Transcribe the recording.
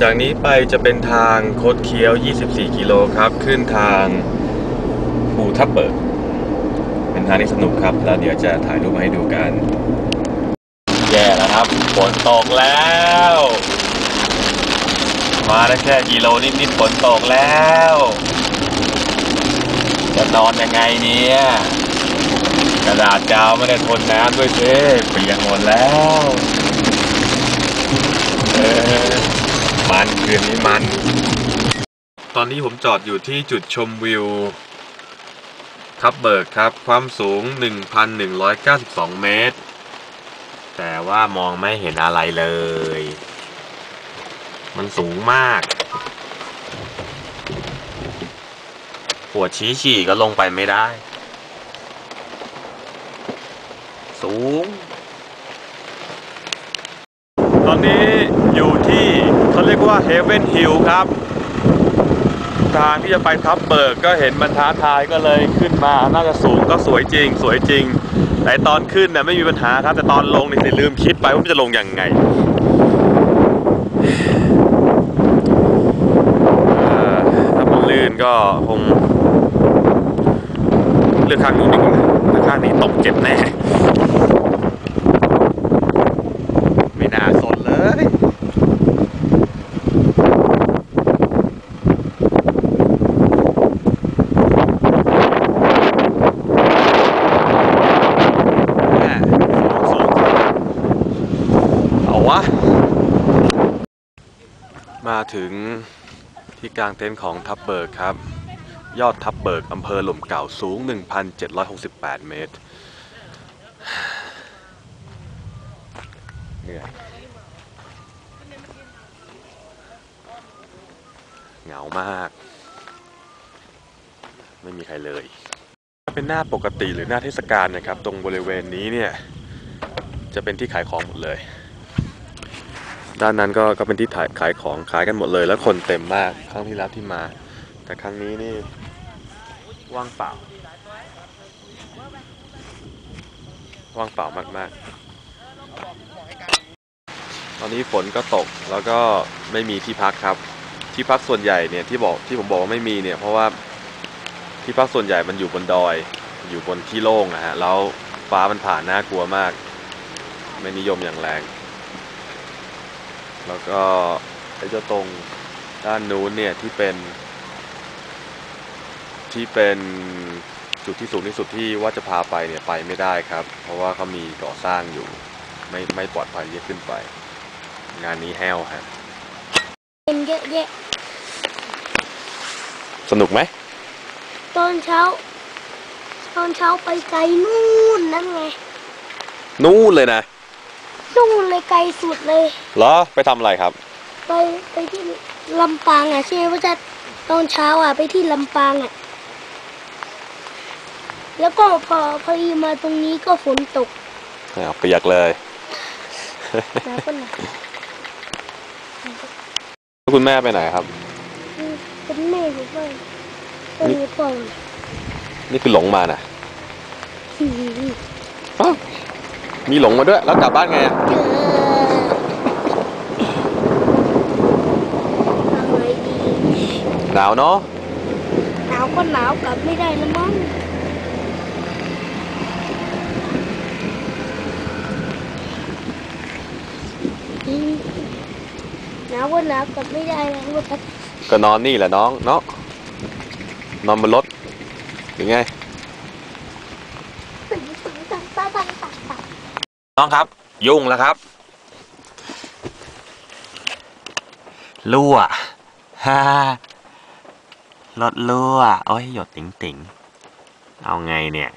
จากนี้ไปจะเป็นทางโคดเคี้ยว 24 กิโลครับ ขึ้นทางภูทับเบิกเป็นทางที่สนุกครับ แล้วเดี๋ยวจะถ่ายรูปมาให้ดูกัน แย่แล้วครับ ฝนตกแล้ว มาได้แค่กิโลนิดๆฝนตกแล้ว จะนอนยังไงเนี่ย กระดาษกาวไม่ได้ทนน้ำด้วยเซ่เปียกหมดแล้ว เออ มันคืนนี้มัน ตอนนี้ผมจอดอยู่ที่จุดชมวิว ทับเบิกครับ ความสูง 1,192 เมตร แต่ว่ามองไม่เห็นอะไรเลย มันสูงมากปวดชี้ฉี่ก็ลงไปไม่ได้ สูง ตอนนี้อยู่ที่ เขาเรียกว่า Heaven Hill ครับ ทางที่จะไปทับเบิกก็เห็นมันท้าทายก็เลยขึ้นมาน่าจะสูงก็สวยจริง สวยจริง แต่ตอนขึ้นน่ะไม่มีปัญหาครับแต่ตอนลงนี่สิลืมคิดไปว่ามันจะลงยังไงถ้ามันลื่นก็คงเลือกข้างนู้นดีกว่าถ้าข้างนี้ตกเจ็บแน่ ไม่น่าสนเลย แม่สูงเอาวะ มาถึงที่กลางเต็นท์ของทับเบิกครับ ยอดทับเบิกอำเภอหล่มเก่าสูง 1,768 เมตรเหนื่อยเหงามาก ไม่มีใครเลยถ้าเป็นหน้าปกติหรือหน้าเทศกาลนะครับ ตรงบริเวณนี้เนี่ย จะเป็นที่ขายของหมดเลย ด้านนั้นก็ก็เป็นที่ถ่ายขายของขายกันหมดเลย แล้วคนเต็มมากครั้งที่แล้วที่มา แต่ครั้งนี้นี่ว่างเปล่า ว่างเปล่ามากๆ ตอนนี้ฝนก็ตกแล้วก็ไม่มีที่พักครับ ที่พักส่วนใหญ่เนี่ยที่บอกที่ผมบอกว่าไม่มีเนี่ยเพราะว่าที่พักส่วนใหญ่มันอยู่บนดอย อยู่บนที่โล่งนะฮะแล้วฟ้ามันผ่านน่ากลัวมาก ไม่นิยมอย่างแรง แล้วก็ไอ้เจ้าตรงด้านนู้นเนี่ยที่เป็น ที่เป็นจุดที่สูงที่สุดที่ว่าจะพาไปเนี่ยไปไม่ได้ครับ เพราะว่าเขามีก่อสร้างอยู่ไม่ไม่ปลอดภัยที่จะขึ้นไป งานนี้แห้วฮะเป็นเยอะแยะสนุกไหมตอนเช้า ตอนเช้าไปไกลนู่นนั่นไง นู่นเลยนะ นู่นเลยไกลสุดเลย เหรอ ไปทำอะไรครับ ไปไปที่ลำปางอะใช่ไหมว่าจะตอนเช้าอะ ไปที่ลำปางอะ แล้วก็พอพอดีมาตรงนี้ก็ฝนตกอ้าวเปียกเลยแล้วก็หนาวแล้วคุณแม่ไปไหนครับ เป็นแม่ผมว่าเป็นหนูปองนี่คือหลงมานะอ้าว มีหลงมาด้วย แล้วกลับบ้านไงอะเจอทำไงดีหนาวเนาะ หนาวก็หนาวกลับไม่ได้แล้วมั้งอืมหนาวก็หนาวกลับไม่ได้แล้วครับก็นอนนี่แหละน้องเนาะ นอนบนรถหรือไงตึงตึงตังตังตังตังตัง น้องครับ ยุ่งแล้วครับรั่วฮ่ารถรั่วโอ้ยหยดติ๋งติ๋งเอาไงเนี่ย